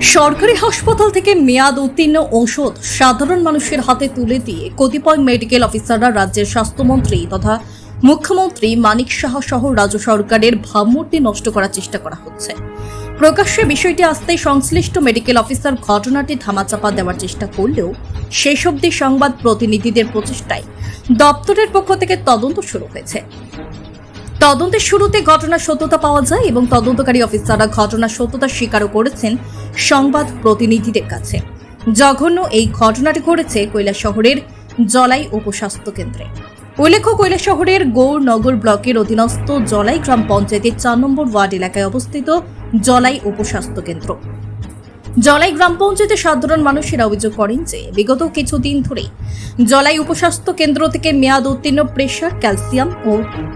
সরকারি হাসপাতাল থেকে মেয়াদ উত্তীর্ণ ঔষধ সাধারণ মানুষের হাতে তুলে দিয়ে কতিপয় মেডিকেল অফিসাররা রাজ্যের স্বাস্থ্যমন্ত্রী তথা মুখ্যমন্ত্রী মানিক সাহা সহ রাজ্য সরকারের ভাবমূর্তি নষ্ট করার চেষ্টা করা হচ্ছে। প্রকাশ্যে বিষয়টি আসতে সংশ্লিষ্ট মেডিকেল অফিসার ঘটনাটি ধামাচাপা দেওয়ার চেষ্টা করলেও শেষ অবধি সংবাদ প্রতিনিধিদের প্রচেষ্টায় দপ্তরের পক্ষ থেকে তদন্ত শুরু হয়েছে। তদন্তের শুরুতে ঘটনার সত্যতা পাওয়া যায় এবং তদন্তকারী অফিসাররা ঘটনার সত্যতা স্বীকারও করেছেন সংবাদ প্রতিনিধিদের কাছে। জঘন্য এই ঘটনাটি ঘটেছে কৈলা শহরের জলাই উপস্বাস্থ্য কেন্দ্রে। উল্লেখ্য কৈলা শহরের গৌরনগর ব্লকের অধীনস্থ জলাই গ্রাম পঞ্চায়েতের চার নম্বর ওয়ার্ড এলাকায় অবস্থিত জলাই উপস্বাস্থ্য কেন্দ্র। জলাই গ্রাম পঞ্চায়েতের সাধারণ মানুষেরা অভিযোগ করেন যে বিগত কিছুদিন ধরে জলাই উপস্বাস্থ্য কেন্দ্র থেকে মেয়াদ উত্তীর্ণ প্রেশার, ক্যালসিয়াম ও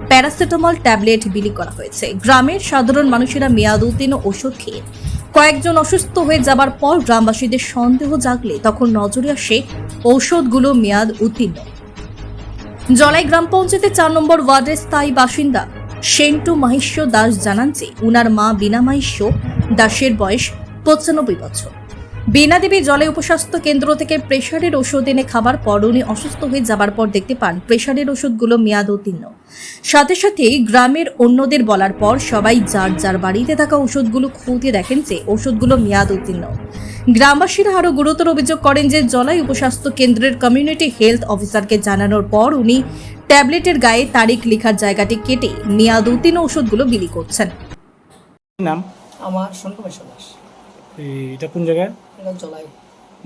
প্যারাসিটামল ট্যাবলেট বিলি করা হয়েছে। গ্রামের সাধারণ মানুষেরা মেয়াদ উত্তীর্ণ ওষুধ খেয়ে কয়েকজন অসুস্থ হয়ে যাবার পর গ্রামবাসীদের সন্দেহ জাগলে তখন নজরে আসে ঔষধগুলো মেয়াদ উত্তীর্ণ। জলাই গ্রাম পঞ্চায়েতের চার নম্বর ওয়ার্ডের স্থায়ী বাসিন্দা সেন্টু মাহিষ্য দাস জানান যে উনার মা বিনা মাহিষ্য দাসের বয়স পঁচানব্বই বছর। বীণা দেবী জলে উপস্বাস্থ্য কেন্দ্র থেকে প্রেশারের ওষুধ এনে খাবার পর উনি অসুস্থ হয়ে যাবার পর দেখতে পান প্রেশারের ওষুধগুলো মেয়াদ উত্তীর্ণ। সাথে সাথে গ্রামের অন্যদের বলার পর সবাই যার যার বাড়িতে থাকা ওষুধগুলো খুঁজে দেখেন যে ওষুধগুলো মেয়াদ উত্তীর্ণ। গ্রামবাসীরা আরও গুরুতর অভিযোগ করেন যে জলাই উপস্বাস্থ্য কেন্দ্রের কমিউনিটি হেলথ অফিসারকে জানানোর পর উনি ট্যাবলেটের গায়ে তারিখ লেখার জায়গাটি কেটে মেয়াদ উত্তীর্ণ ওষুধগুলো বিলি করছেন। নাম? আমার সন্টু দাস এটা কোন জায়গায়? এটা জলাই।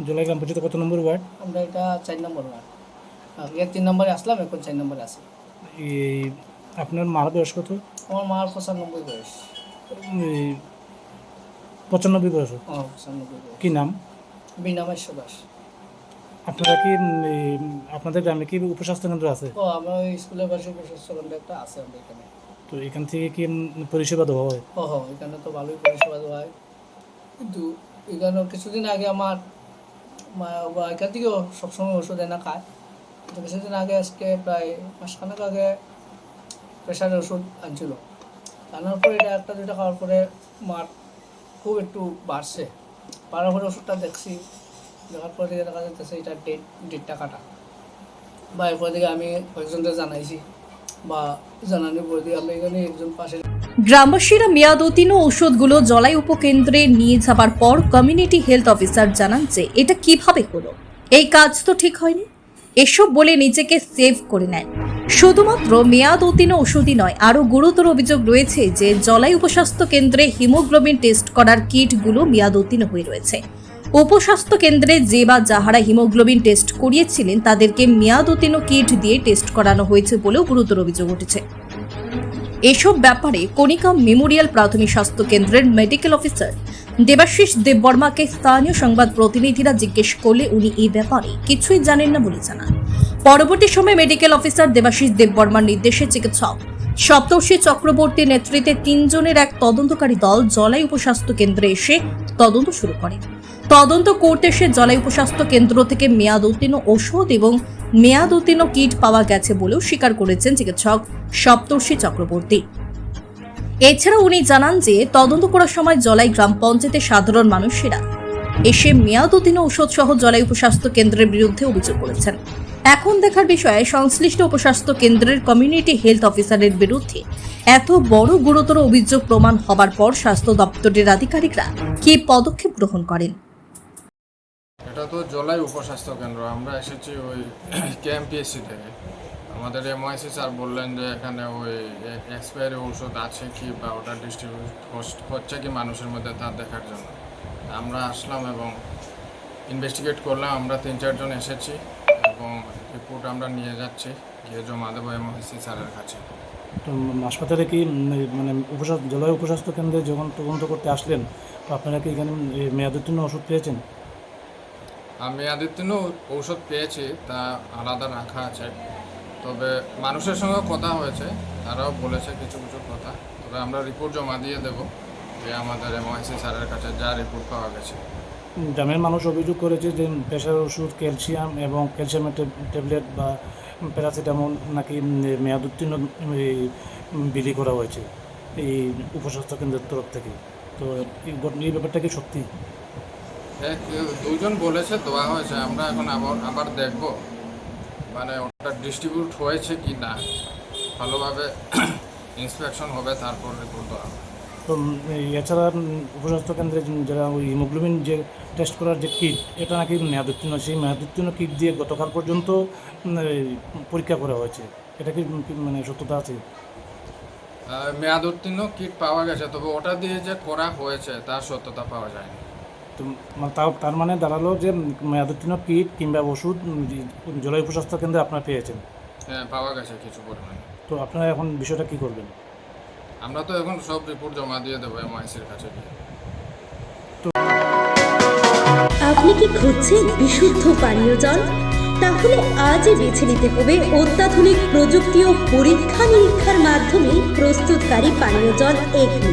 জোলাই গ্রাম পঞ্চায়েত কত নম্বর ওয়ার্ড? আমরা এটা চার নম্বর ওয়ার্ড। আগে তিন নম্বরে আসলাম এখন চার নম্বরে আছি। এই আপনার মার বয়স কত? আমার মার পঁচানব্বই বয়স। এই পঁচানব্বই বয়স। কি নাম? বিনামাইশ দাস আপনারা কি আপনাদের গ্রামে কি উপস্বাস্থ্য কেন্দ্র আছে? ও আমরা স্কুলের পাশে প্রশাসন একটা আছে আমাদের এখানে। তো এখান থেকে কি পরিষেবা দেওয়া হয়? ও হো এখানে তো ভালোই পরিষেবা দেওয়া হয়। কিন্তু এখানে কিছুদিন আগে আমার এখান থেকেও সবসময় ওষুধ এনে খায়। কিন্তু কিছুদিন আগে আজকে প্রায় মাসখানেক আগে প্রেশারের ওষুধ আনছিল। আনার পরে এটা একটা দুইটা খাওয়ার পরে মার খুব একটু বাড়ছে। বাড়ার পরে ওষুধটা দেখছি, দেখার পরে দেখা যাচ্ছে এটা ডেট ডেটটা কাটা বা এরপর দিকে আমি কয়েকজনকে জানাইছি, বা জানানোর পরে দিকে আমরা এখানে একজন পাশে গ্রামবাসীরা মেয়াদ উত্তীর্ণ ওষুধগুলো জলাই উপকেন্দ্রে নিয়ে যাবার পর কমিউনিটি হেলথ অফিসার জানান যে এটা কীভাবে হলো। এই কাজ তো ঠিক হয়নি। এসব বলে নিজেকে সেভ করে নেন শুধুমাত্র মেয়াদ উত্তীর্ণ ওষুধই নয়, আরও গুরুতর অভিযোগ রয়েছে যে জলাই উপস্বাস্থ্য কেন্দ্রে হিমোগ্লোবিন টেস্ট করার কিটগুলো মেয়াদ উত্তীর্ণ হয়ে রয়েছে। উপস্বাস্থ্য কেন্দ্রে যে বা যাহারা হিমোগ্লোবিন টেস্ট করিয়েছিলেন, তাদেরকে মেয়াদ উত্তীর্ণ কিট দিয়ে টেস্ট করানো হয়েছে বলেও গুরুতর অভিযোগ উঠেছে। এসব ব্যাপারে কণিকা মেমোরিয়াল প্রাথমিক স্বাস্থ্য কেন্দ্রের মেডিকেল অফিসার দেবাশিস দেববর্মাকে স্থানীয় সংবাদ প্রতিনিধিরা জিজ্ঞেস করলে উনি এই ব্যাপারে কিছুই জানেন না বলে জানান। পরবর্তী সময়ে মেডিকেল অফিসার দেবাশিস দেববর্মার নির্দেশে চিকিৎসক সপ্তর্ষি চক্রবর্তীর নেতৃত্বে তিনজনের এক তদন্তকারী দল জলাই উপস্বাস্থ্য কেন্দ্রে এসে তদন্ত শুরু করে। তদন্ত করতে এসে জলাই উপস্বাস্থ্য কেন্দ্র থেকে মেয়াদ উত্তীর্ণ ওষুধ এবং মেয়াদ উত্তীর্ণ কিট পাওয়া গেছে বলেও স্বীকার করেছেন চিকিৎসক সপ্তর্ষি চক্রবর্তী। এছাড়া উনি জানান যে তদন্ত করার সময় জলাই গ্রাম পঞ্চায়েতের সাধারণ মানুষেরা এসে মেয়াদ উত্তীর্ণ ঔষধ সহ জলাই উপস্বাস্থ্য কেন্দ্রের বিরুদ্ধে অভিযোগ করেছেন। এখন দেখার বিষয়ে, সংশ্লিষ্ট উপস্বাস্থ্য কেন্দ্রের কমিউনিটি হেলথ অফিসারের বিরুদ্ধে এত বড় গুরুতর অভিযোগ প্রমাণ হবার পর স্বাস্থ্য দপ্তরের আধিকারিকরা কি পদক্ষেপ গ্রহণ করেন? এটা তো জলাই উপস্বাস্থ্য কেন্দ্র। আমরা এসেছি ওই কেএমপিএসসি থেকে। আমাদের এমআইসি স্যার বললেন যে এখানে ওই এক্সপায়ারি ওষুধ আছে কি বা ওটা ডিস্ট্রিবিউট হচ্ছে কি মানুষের মধ্যে তা দেখার জন্য। আমরা আসলাম এবং ইনভেস্টিগেট করলাম। আমরা তিন চারজন এসেছি এবং রিপোর্ট আমরা নিয়ে যাচ্ছি গিয়ে জমা দেবো এমআইসি স্যারের কাছে। তো হাসপাতালে কি মানে উপস্বাস্থ্য জলবায়ু উপস্বাস্থ্য কেন্দ্রে যখন তদন্ত করতে আসলেন, তো আপনারা কি এখানে এই মেয়াদোত্তীর্ণ ওষুধ পেয়েছেন? আমি আদিত্যনও ঔষধ পেয়েছি, তা আলাদা রাখা আছে। তবে মানুষের সঙ্গে কথা হয়েছে, তারাও বলেছে কিছু কিছু কথা। তবে আমরা রিপোর্ট জমা দিয়ে দেব যে আমাদের এমআইসি স্যারের কাছে যা রিপোর্ট পাওয়া গেছে। গ্রামের মানুষ অভিযোগ করেছে যে প্রেশার ওষুধ, ক্যালসিয়াম এবং ক্যালসিয়ামের ট্যাবলেট বা প্যারাসিটামল নাকি মেয়াদ উত্তীর্ণ বিলি করা হয়েছে এই উপস্বাস্থ্য কেন্দ্রের তরফ থেকে। তো এই ব্যাপারটা কি সত্যি? এক দুজন বলেছে দেওয়া হয়েছে আমরা এখন আবার আবার দেখব। মানে ওটা ডিস্ট্রিবিউট হয়েছে কি না ভালোভাবে ইন্সপেকশন হবে তারপর রিপোর্ট দেওয়া হবে। তো এছাড়া উপস্বাস্থ্য কেন্দ্রে যারা ওই হিমোগ্লোবিন যে টেস্ট করার যে কিট এটা নাকি মেয়াদোত্তীর্ণ সেই মেয়াদোত্তীর্ণ কিট দিয়ে গতকাল পর্যন্ত পরীক্ষা করা হয়েছে। এটা কি মানে সত্যতা আছে? আহ, মেয়াদ উত্তীর্ণ কিট পাওয়া গেছে তবে ওটা দিয়ে যে করা হয়েছে তার সত্যতা পাওয়া যায়নি। তো মানে তাও তার মানে দাঁড়াল যে মেয়াদোত্তীর্ণ কিট কিংবা ওষুধ উম, যে জলাই কেন্দ্রে আপনারা পেয়েছেন। হ্যাঁ পাওয়া গেছে কিছু পরিমাণে। তো আপনারা এখন বিষয়টা কি করবেন? আমরা তো এখন সব রিপোর্ট জমা দিয়ে দেবো এমআইসির কাছে আপনি কি খুঁজছেন বিশুদ্ধ পানীয় জল? তাহলে আজই বেছে নিতে হবে অত্যাধুনিক প্রযুক্তি ও পরীক্ষা নিরীক্ষার মাধ্যমে প্রস্তুতকারী পানীয় জল এগনি